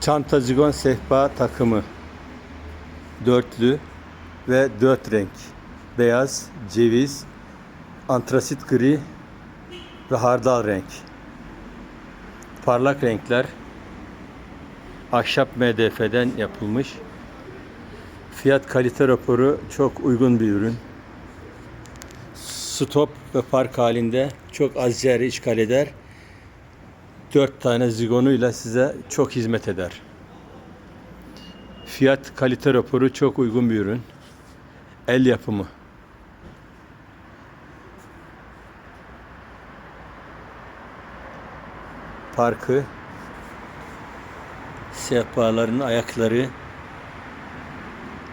Çanta zigon sehpa takımı. Dörtlü ve dört renk. Beyaz, ceviz, antrasit gri ve hardal renk. Parlak renkler. Ahşap MDF'den yapılmış. Fiyat kalite raporu çok uygun bir ürün. Stop ve park halinde çok az yer işgal eder. 4 tane zigonuyla size çok hizmet eder. Fiyat kalite raporu çok uygun bir ürün. El yapımı. Parkı, sehpaların ayakları,